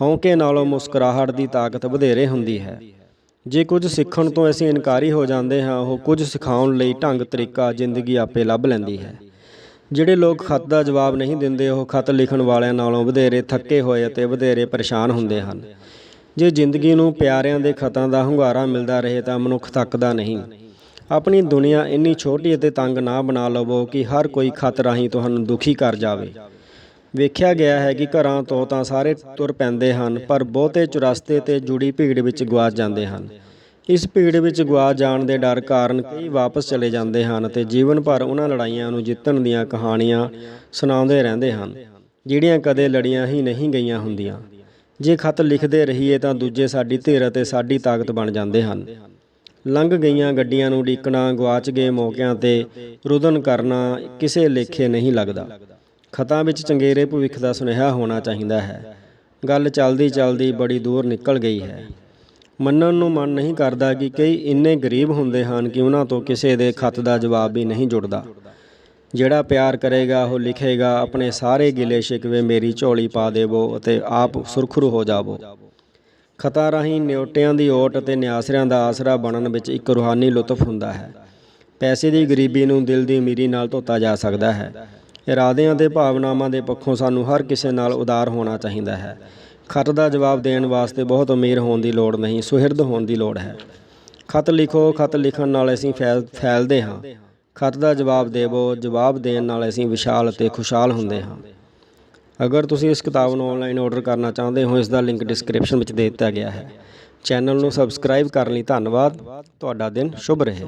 ਹੌਂਕੇ ਨਾਲੋਂ ਮੁਸਕਰਾਹਟ ਦੀ ਤਾਕਤ ਵਧੇਰੇ ਹੁੰਦੀ ਹੈ। ਜੇ ਕੁਝ ਸਿੱਖਣ ਤੋਂ ਅਸੀਂ ਇਨਕਾਰੀ ਹੋ ਜਾਂਦੇ ਹਾਂ, ਉਹ ਕੁਝ ਸਿਖਾਉਣ ਲਈ ਢੰਗ, ਤਰੀਕਾ, ਜ਼ਿੰਦਗੀ ਆਪੇ ਲੱਭ ਲੈਂਦੀ ਹੈ। ਜਿਹੜੇ ਲੋਕ ਖਤ ਦਾ ਜਵਾਬ ਨਹੀਂ ਦਿੰਦੇ, ਉਹ ਖਤ ਲਿਖਣ ਵਾਲਿਆਂ ਨਾਲੋਂ ਵਧੇਰੇ ਥੱਕੇ ਹੋਏ ਅਤੇ ਵਧੇਰੇ ਪਰੇਸ਼ਾਨ ਹੁੰਦੇ ਹਨ। ਜੇ ਜ਼ਿੰਦਗੀ ਨੂੰ ਪਿਆਰਿਆਂ ਦੇ ਖਤਾਂ ਦਾ ਹੁੰਗਾਰਾ ਮਿਲਦਾ ਰਹੇ, ਤਾਂ ਮਨੁੱਖ ਥੱਕਦਾ ਨਹੀਂ। ਆਪਣੀ ਦੁਨੀਆ ਇੰਨੀ ਛੋਟੀ ਅਤੇ ਤੰਗ ਨਾ ਬਣਾ ਲਵੋ ਕਿ ਹਰ ਕੋਈ ਖਤ ਰਾਹੀਂ ਤੁਹਾਨੂੰ ਦੁਖੀ ਕਰ ਜਾਵੇ। ਵੇਖਿਆ ਗਿਆ ਹੈ ਕਿ ਘਰਾਂ ਤੋਂ ਤਾਂ ਸਾਰੇ ਤੁਰ ਪੈਂਦੇ ਹਨ, ਪਰ ਬਹੁਤੇ ਚੁਰਸਤੇ ਤੇ ਜੁੜੀ ਭੀੜ ਵਿੱਚ ਗਵਾਚ ਜਾਂਦੇ ਹਨ। ਇਸ ਭੀੜ ਵਿੱਚ ਗਵਾਚ ਜਾਣ ਦੇ ਡਰ ਕਾਰਨ ਕਈ ਵਾਪਸ ਚਲੇ ਜਾਂਦੇ ਹਨ ਤੇ ਜੀਵਨ ਭਰ ਉਹਨਾਂ ਲੜਾਈਆਂ ਨੂੰ ਜਿੱਤਣ ਦੀਆਂ ਕਹਾਣੀਆਂ ਸੁਣਾਉਂਦੇ ਰਹਿੰਦੇ ਹਨ, ਜਿਹੜੀਆਂ ਕਦੇ ਲੜੀਆਂ ਹੀ ਨਹੀਂ ਗਈਆਂ ਹੁੰਦੀਆਂ। ਜੇ ਖਤ ਲਿਖਦੇ ਰਹੀਏ ਤਾਂ ਦੂਜੇ ਸਾਡੀ ਧਿਰ ਅਤੇ ਸਾਡੀ ਤਾਕਤ ਬਣ ਜਾਂਦੇ ਹਨ। ਲੰਘ ਗਈਆਂ ਗੱਡੀਆਂ ਨੂੰ ਡੀਕਣਾ ਗਵਾਚ ਗਏ ਮੌਕਿਆਂ ਤੇ ਰੁਦਨ ਕਰਨਾ ਕਿਸੇ ਲੇਖੇ ਨਹੀਂ ਲੱਗਦਾ। ਖਤਾਂ ਵਿੱਚ ਚੰਗੇਰੇ ਭਵਿੱਖ ਦਾ ਸੁਨੇਹਾ ਹੋਣਾ ਚਾਹੀਦਾ ਹੈ। ਗੱਲ ਚੱਲਦੀ ਚੱਲਦੀ ਬੜੀ ਦੂਰ ਨਿਕਲ ਗਈ ਹੈ। ਮੰਨਣ ਨੂੰ ਮਨ ਨਹੀਂ ਕਰਦਾ ਕਿ ਕਈ ਇੰਨੇ ਗਰੀਬ ਹੁੰਦੇ ਹਨ ਕਿ ਉਹਨਾਂ ਤੋਂ ਕਿਸੇ ਦੇ ਖਤ ਦਾ ਜਵਾਬ ਵੀ ਨਹੀਂ ਜੁੜਦਾ। ਜਿਹੜਾ ਪਿਆਰ ਕਰੇਗਾ, ਉਹ ਲਿਖੇਗਾ, ਆਪਣੇ ਸਾਰੇ ਗਿਲੇ ਸ਼ਿਕਵੇ ਮੇਰੀ ਝੋਲੀ ਪਾ ਦੇਵੋ ਅਤੇ ਆਪ ਸੁਰਖਰੂ ਹੋ ਜਾਵੋ। ਖਤਾਂ ਰਾਹੀਂ ਨਿਉਟਿਆਂ ਦੀ ਓਟ ਅਤੇ ਨਿਆਸਰਿਆਂ ਦਾ ਆਸਰਾ ਬਣਨ ਵਿੱਚ ਇੱਕ ਰੂਹਾਨੀ ਲੁਤਫ ਹੁੰਦਾ ਹੈ। ਪੈਸੇ ਦੀ ਗਰੀਬੀ ਨੂੰ ਦਿਲ ਦੀ ਅਮੀਰੀ ਨਾਲ ਧੋਤਾ ਜਾ ਸਕਦਾ ਹੈ। ਇਰਾਦਿਆਂ ਤੇ ਭਾਵਨਾਵਾਂ ਦੇ ਪੱਖੋਂ ਸਾਨੂੰ ਹਰ ਕਿਸੇ ਨਾਲ ਉਦਾਰ ਹੋਣਾ ਚਾਹੀਦਾ ਹੈ। ਖਤ ਦਾ ਜਵਾਬ ਦੇਣ ਵਾਸਤੇ ਬਹੁਤ ਅਮੀਰ ਹੋਣ ਦੀ ਲੋੜ ਨਹੀਂ, ਸੁਹਿਰਦ ਹੋਣ ਦੀ ਲੋੜ ਹੈ। ਖਤ ਲਿਖੋ, ਖਤ ਲਿਖਣ ਨਾਲ ਅਸੀਂ ਫੈਲ, ਫੈਲਦੇ ਹਾਂ। ਖਤ ਦਾ ਜਵਾਬ ਦੇਵੋ, ਜਵਾਬ ਦੇਣ ਨਾਲ ਅਸੀਂ ਵਿਸ਼ਾਲ ਅਤੇ ਖੁਸ਼ਹਾਲ ਹੁੰਦੇ ਹਾਂ। ਅਗਰ ਤੁਸੀਂ ਇਸ ਕਿਤਾਬ ਨੂੰ ਆਨਲਾਈਨ ਆਰਡਰ ਕਰਨਾ ਚਾਹੁੰਦੇ ਹੋ, ਇਸ ਦਾ ਲਿੰਕ ਡਿਸਕ੍ਰਿਪਸ਼ਨ ਵਿੱਚ ਦੇ ਦਿੱਤਾ ਗਿਆ ਹੈ। ਚੈਨਲ ਨੂੰ ਸਬਸਕ੍ਰਾਈਬ ਕਰਨ ਲਈ, ਧੰਨਵਾਦ। ਤੁਹਾਡਾ ਦਿਨ ਸ਼ੁਭ ਰਹੇ।